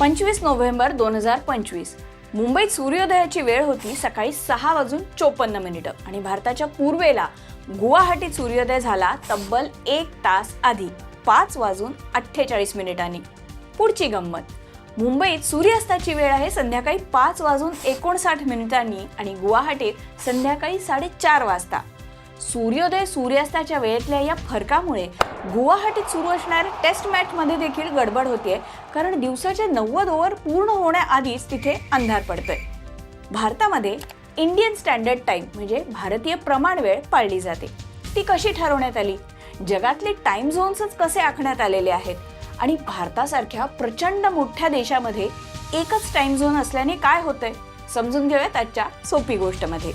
पंचवीस नोव्हेंबर दोन हजार पंचवीस. मुंबईत सूर्योदयाची वेळ होती सकाळी सहा वाजून चोपन्न मिनिटं आणि भारताच्या पूर्वेला गुवाहाटीत सूर्योदय झाला तब्बल एक तास आधी पाच वाजून अठ्ठेचाळीस मिनिटांनी. पुढची गंमत. मुंबईत सूर्यास्ताची वेळ आहे संध्याकाळी पाच वाजून एकोणसाठ मिनिटांनी आणि गुवाहाटीत संध्याकाळी साडेचार वाजता. सूर्योदय सूर्यास्ताच्या वेळेतल्या या फरकामुळे गुवाहाटीत सुरू असणाऱ्या टेस्ट मॅचमध्ये देखील गडबड होतीये. कारण दिवसाचे नव्वद ओव्हर पूर्ण होण्याआधीच तिथे अंधार पडतोय. भारतामध्ये इंडियन स्टँडर्ड टाईम म्हणजे भारतीय प्रमाण वेळ पाळली जाते. ती कशी ठरवण्यात आली? जगातले टाइम झोन्सच कसे आखण्यात आलेले आहेत? आणि भारतासारख्या प्रचंड मोठ्या देशामध्ये एकच टाइम झोन असल्याने काय होतंय? समजून घेऊयात आजच्या सोपी गोष्टमध्ये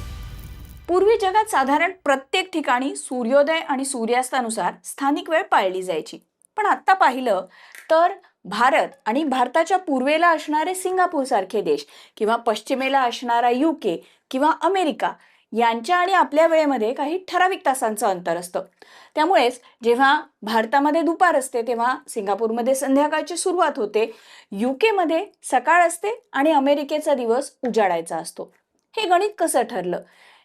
पूर्वी जगात साधारण प्रत्येक ठिकाणी सूर्योदय आणि सूर्यास्तानुसार स्थानिक वेळ पाळली जायची. पण आत्ता पाहिलं तर भारत आणि भारताच्या पूर्वेला असणारे सिंगापूर सारखे देश किंवा पश्चिमेला असणारा युके किंवा अमेरिका यांच्या आणि आपल्या वेळेमध्ये काही ठराविक तासांचं अंतर असतं. त्यामुळेच जेव्हा भारतामध्ये दुपार असते तेव्हा सिंगापूरमध्ये संध्याकाळची सुरुवात होते. युकेमध्ये सकाळ असते आणि अमेरिकेचा दिवस उजाडायचा असतो. हे गणित कसं ठरलं?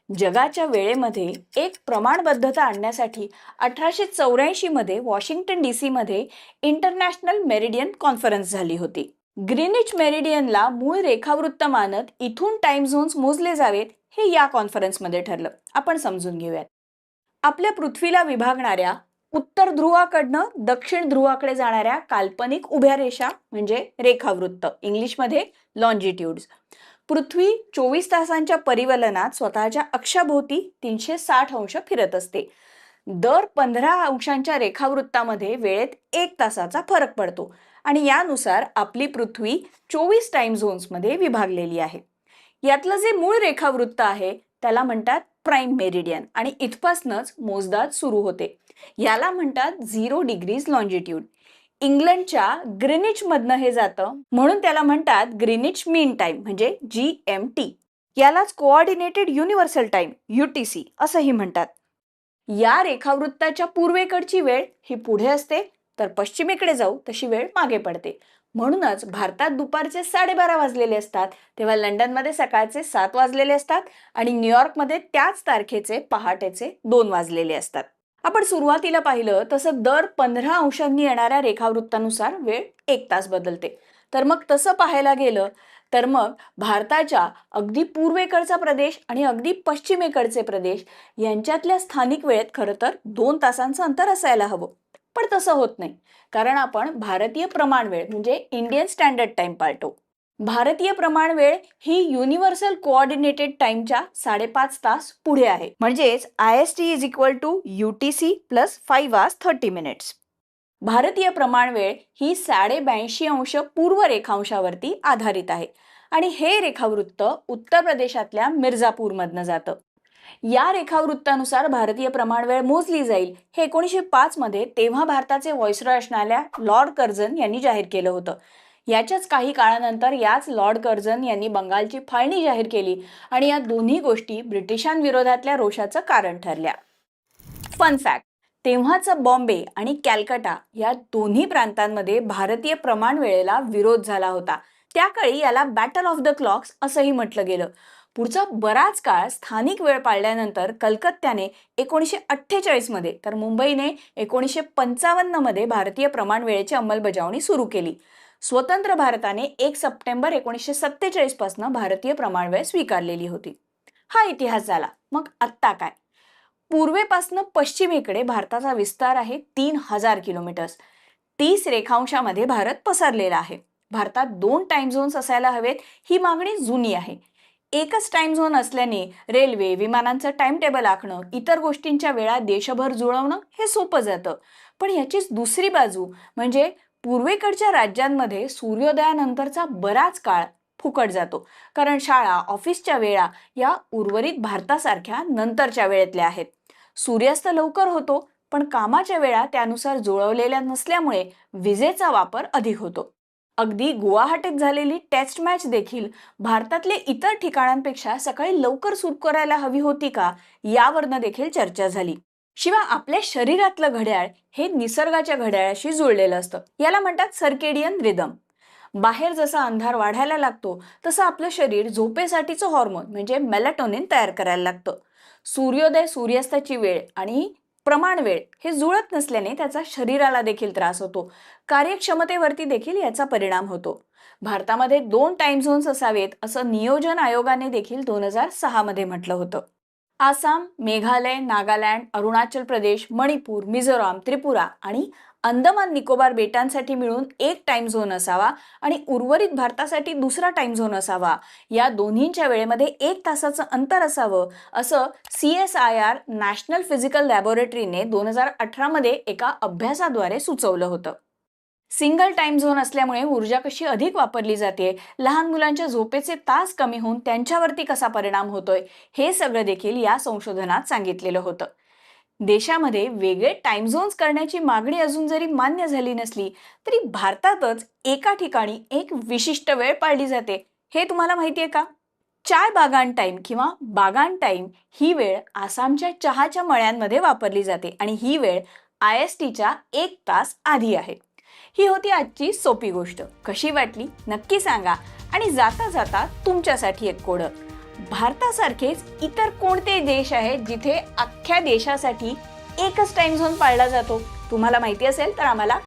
जगाच्या वेळेमध्ये एक प्रमाणबद्धता आणण्यासाठी अठराशे चौऱ्याऐंशी मध्ये वॉशिंग्टन डी सीमध्ये इंटरनॅशनल मेरिडियन कॉन्फरन्स झाली होती. ग्रीनिच मेरिडियनला मूळ रेखावृत्त मानत इथून टाइम झोन्स मोजले जावेत हे या कॉन्फरन्समध्ये ठरलं. आपण समजून घेऊयात. आपल्या पृथ्वीला विभागणाऱ्या उत्तर ध्रुवाकडनं दक्षिण ध्रुवाकडे जाणाऱ्या काल्पनिक उभ्या रेषा म्हणजे रेखावृत्त. इंग्लिशमध्ये लॉन्जिट्यूड्स पृथ्वी चोवीस तासांच्या परिवलनात स्वतःच्या अक्षाभोवती तीनशे साठ अंश फिरत असते. दर पंधरा अंशांच्या रेखावृत्तामध्ये वेळेत एक तासाचा फरक पडतो आणि यानुसार आपली पृथ्वी चोवीस टाइम झोन्समध्ये विभागलेली आहे. यातलं जे मूळ रेखावृत्त आहे त्याला म्हणतात प्राईम मेरिडियन आणि इथपासनंच मोजदाद सुरू होते. याला म्हणतात झिरो डिग्रीज लॉन्जिट्यूड इंग्लंडच्या ग्रिनिच मधनं हे जातं. म्हणून त्याला म्हणतात ग्रिनिच मीन टाइम म्हणजे जी एम टी यालाच कोऑर्डिनेटेड युनिव्हर्सल टाइम युटीसी असंही म्हणतात. या रेखावृत्ताच्या पूर्वेकडची वेळ ही पुढे असते तर पश्चिमेकडे जाऊ तशी वेळ मागे पडते. म्हणूनच भारतात दुपारचे साडेबारा वाजलेले असतात तेव्हा लंडनमध्ये सकाळचे सात वाजलेले असतात आणि न्यूयॉर्कमध्ये त्याच तारखेचे पहाटेचे दोन वाजलेले असतात. आपण सुरुवातीला पाहिलं तसं दर पंधरा अंशांनी येणाऱ्या रेखावृत्तानुसार वेळ एक तास बदलते. तर मग तसं पाहायला गेलं तर मग भारताच्या अगदी पूर्वेकडचा प्रदेश आणि अगदी पश्चिमेकडचे प्रदेश यांच्यातल्या स्थानिक वेळेत खरं तर दोन तासांचं अंतर असायला हवं. पण तसं होत नाही. कारण आपण भारतीय प्रमाण वेळ म्हणजे इंडियन स्टँडर्ड टाइम पाळतो. भारतीय प्रमाण वेळ ही युनिव्हर्सल कोऑर्डिनेटेड टाइमच्या साडेपाच तास पुढे आहे. म्हणजेच I S T is equal to U T C plus five hours thirty minutes भारतीय प्रमाण वेळ ही साडे ब्याऐंशी अंश पूर्व रेखांशावरती आधारित आहे. आणि हे रेखावृत्त उत्तर प्रदेशातल्या मिर्झापूरमधनं जातं. या रेखावृत्तानुसार भारतीय प्रमाण वेळ मोजली जाईल हे एकोणीसशे पाच मध्ये तेव्हा भारताचे व्हॉइसरॉय असणाऱ्या लॉर्ड कर्जन यांनी जाहीर केलं होतं. याच्याच काही काळानंतर याच लॉर्ड कर्झन यांनी बंगालची फाळणी जाहीर केली आणि या दोन्ही गोष्टी ब्रिटिशांविरोधातल्या रोषाचं कारण ठरल्या. फन फॅक्ट तेव्हाचं बॉम्बे आणि कॅलकटा या दोन्ही प्रांतांमध्ये भारतीय प्रमाण वेळेला विरोध झाला होता. त्या काळी याला बॅटल ऑफ द क्लॉक्स असंही म्हटलं गेलं. पुढचा बराच काळ स्थानिक वेळ पाळल्यानंतर कलकत्त्याने एकोणीसशे अठ्ठेचाळीसमध्ये तर मुंबईने एकोणीसशे पंचावन्नमध्ये भारतीय प्रमाण वेळेची अंमलबजावणी सुरू केली. स्वतंत्र भारताने एक सप्टेंबर एकोणीसशे सत्तेचाळीसपासून भारतीय प्रमाणवेळ स्वीकारलेली होती. हा इतिहास झाला. मग आत्ता काय? पूर्वेपासनं पश्चिमेकडे भारताचा विस्तार आहे तीन हजार किलोमीटर्स. तीस रेखांशामध्ये भारत पसरलेला आहे. भारतात दोन टाइम झोन्स असायला हवेत ही मागणी जुनी आहे. एकच टाइम झोन असल्याने रेल्वे विमानांचं टाइम टेबल आखणं इतर गोष्टींच्या वेळा देशभर जुळवणं हे सोपं जातं. पण याचीच दुसरी बाजू म्हणजे पूर्वेकडच्या राज्यांमध्ये सूर्योदयानंतरचा बराच काळ फुकट जातो. कारण शाळा ऑफिसच्या वेळा या उर्वरित भारतासारख्या नंतरच्या वेळेतल्या आहेत. सूर्यास्त लवकर होतो पण कामाच्या वेळा त्यानुसार जुळवलेल्या नसल्यामुळे विजेचा वापर अधिक होतो. अगदी गुवाहाटीत झालेली टेस्ट मॅच देखील भारतातले इतर ठिकाणांपेक्षा सकाळी लवकर सुरू करायला हवी होती का यावरनं देखील चर्चा झाली. शिवाय आपल्या शरीरातलं घड्याळ हे निसर्गाच्या घड्याळाशी जुळलेलं असतं. याला म्हणतात सर्केडियन रिदम. बाहेर जसा अंधार वाढायला लागतो तसं आपलं शरीर झोपेसाठीचं हॉर्मोन म्हणजे मेलाटोनिन तयार करायला लागतं. सूर्योदय सूर्यास्ताची वेळ आणि प्रमाण वेळ हे जुळत नसल्याने त्याचा शरीराला देखील त्रास होतो. कार्यक्षमतेवरती देखील याचा परिणाम होतो. भारतामध्ये दोन टाइम झोन्स असावेत असं नियोजन आयोगाने देखील दोन हजार सहामध्ये म्हटलं होतं. आसाम मेघालय नागालँड अरुणाचल प्रदेश मणिपूर मिझोराम त्रिपुरा आणि अंदमान निकोबार बेटांसाठी मिळून एक टाइम झोन असावा आणि उर्वरित भारतासाठी दुसरा टाइम झोन असावा. या दोन्हींच्या वेळेमध्ये एक तासाचं अंतर असावं असं C S I R national physical लॅबोरेटरीने दोन हजार अठरामध्ये एका अभ्यासाद्वारे सुचवलं होतं. सिंगल टाइम झोन असल्यामुळे ऊर्जा कशी अधिक वापरली जाते लहान मुलांच्या झोपेचे तास कमी होऊन त्यांच्यावरती कसा परिणाम होतोय हे सगळं देखील या संशोधनात सांगितलेलं होतं. देशामध्ये वेगळे टाइम झोन्स करण्याची मागणी अजून जरी मान्य झाली नसली तरी भारतातच एका ठिकाणी एक विशिष्ट वेळ पाळली जाते. हे तुम्हाला माहिती आहे का? चाय बागान टाईम किंवा बागान टाईम ही वेळ आसामच्या चहाच्या मळ्यांमध्ये वापरली जाते आणि ही वेळ आय एस टीच्या एक तास आधी आहे. ही होती आजची सोपी गोष्ट. कशी वाटली? नक्की सांगा. आणि जाता जाता तुमच्यासाठी एक कोड. भारतासारखेच इतर कोणते देश आहेत जिथे अख्ख्या देशासाठी एकच टाइम झोन पाळला जातो? तुम्हाला माहिती असेल तर आम्हाला